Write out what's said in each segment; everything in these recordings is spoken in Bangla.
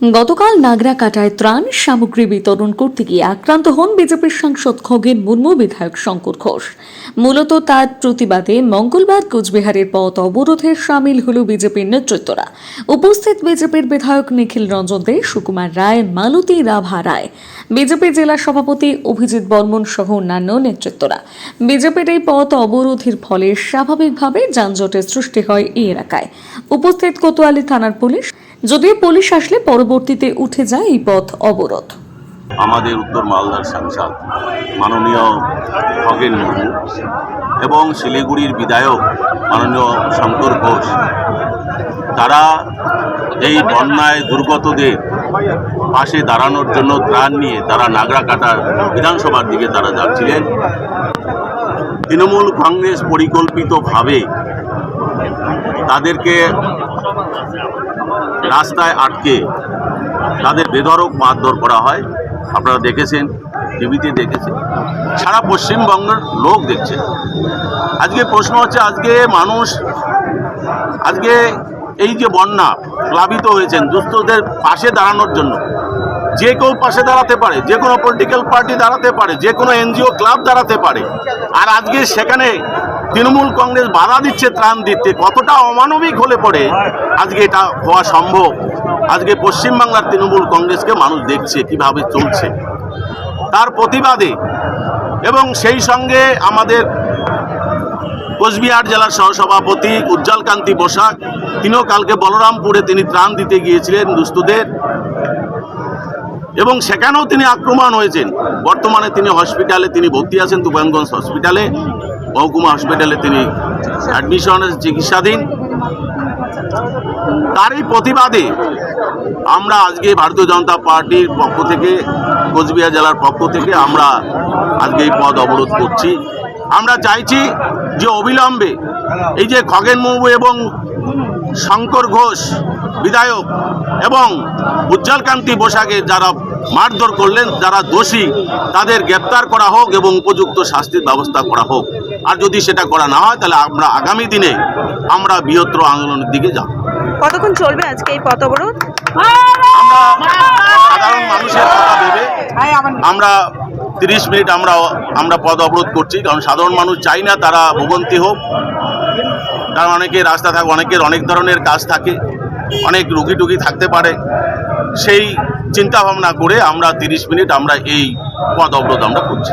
গতকাল নাগরা কাটায় ত্রাণ সামগ্রী বিতরণ করতে গিয়ে আক্রান্ত হন বিজেপির সাংসদ খগেন মুর্মু, বিধায়ক শঙ্কর ঘোষ। মূলত তার প্রতিবাদে মঙ্গলবার কোচবিহারের পথ অবরোধে সামিল হল বিজেপির নেতৃত্বরা। উপস্থিত বিজেপির বিধায়ক নিখিল রঞ্জন দে, সুকুমার রায়, মালতী রাভা রায়। বিজেপি জেলা সভাপতি অভিজিৎ বর্মন সহ অন্যান্য নেতৃত্বরা। বিজেপির এই পথ অবরোধের ফলে স্বাভাবিকভাবে যানজটের সৃষ্টি হয় এই এলাকায়। উপস্থিত কোতোয়ালি থানার পুলিশ যদিও পুলিশ আসলে পরবর্তীতে উঠে যায় এই পথ অবরোধ। আমাদের উত্তর মালদার সাংসদ মাননীয় খগেন মুর্মু এবং শিলিগুড়ির বিধায়ক মাননীয় শঙ্কর ঘোষ, তারা এই বন্যায় দুর্গতদের পাশে দাঁড়ানোর জন্য ত্রাণ নিয়ে তারা নাগরা নাগরাকাটার বিধানসভার দিকে তারা যাচ্ছিলেন। তৃণমূল কংগ্রেস পরিকল্পিতভাবে তাদেরকে রাস্তায় আটকে তাদের বেধরক মারধর করা হয়। আপনারা দেখেছেন, টিভিতে দেখেছেন। সারা পশ্চিমবঙ্গের লোক দেখছে। আজকে প্রশ্ন হচ্ছে, আজকে মানুষ, আজকে এই যে বন্যা প্লাবিত হয়েছেন দুস্থদের পাশে দাঁড়ানোর জন্য, যে কেউ পাশে দাঁড়াতে পারে, যে কোনো পলিটিক্যাল পার্টি দাঁড়াতে পারে, যে কোনো এনজিও ক্লাব দাঁড়াতে পারে। আর আজকে সেখানে তৃণমূল কংগ্রেস বাধা দিচ্ছে, ত্রাণ দিতে কতটা অমানবিক হলে পড়ে আজকে এটা হওয়া সম্ভব? আজকে পশ্চিমবাংলার তৃণমূল কংগ্রেসকে মানুষ দেখছে, কীভাবে চলছে। তার প্রতিবাদে এবং সেই সঙ্গে আমাদের কোচবিহার জেলার সহসভাপতি উজ্জ্বল কান্তি বসাক, তিনিও কালকে বলরামপুরে তিনি ত্রাণ দিতে গিয়েছিলেন দুস্থদের। এবং সেখানেও তিনি আক্রমণ হয়েছেন। বর্তমানে তিনি হসপিটালে তিনি ভর্তি আছেন, তুফানগঞ্জ হসপিটালে মহকুমা হসপিটালে তিনি অ্যাডমিশনের চিকিৎসাধীন। তারই প্রতিবাদে আমরা আজকে ভারতীয় জনতা পার্টির পক্ষ থেকে, কোচবিহার জেলার পক্ষ থেকে আমরা আজকে এই পদ অবরোধ করছি। আমরা চাইছি যে অবিলম্বে এই যে খগেন মুর্মু এবং শঙ্কর ঘোষ বিধায়ক এবং উজ্জ্বলকান্তি বসাকে যারা মারধর করলেন, যারা দোষী, তাদের গ্রেপ্তার করা হোক এবং উপযুক্ত শাস্তির ব্যবস্থা করা হোক। আর যদি সেটা করা না হয় তাহলে আমরা আগামী দিনে আমরা বৃহত্তর আন্দোলনের দিকে যাব। কতক্ষণ চলবে আজকে এই পথ অবরোধ? আমরা সাধারণ মানুষের কথা ভেবে আমরা তিরিশ মিনিট আমরা আমরা পদ অবরোধ করছি কারণ সাধারণ মানুষ চাই না তারা ভোগান্তি হোক। কারণ অনেকে রাস্তা থাকে অনেকের অনেক ধরনের কাজ থাকে অনেক রুগী টুগি থাকতে পারে। সেই চিন্তা ভাবনা করে আমরা তিরিশ মিনিট আমরা এই পদ অবরোধ আমরা করছি।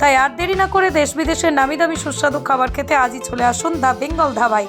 তাই আর দেরি না করে দেশ বিদেশের নামি দামি সুস্বাদু খাবার খেতে আজই চলে আসুন দ্য বেঙ্গল ধাবায়।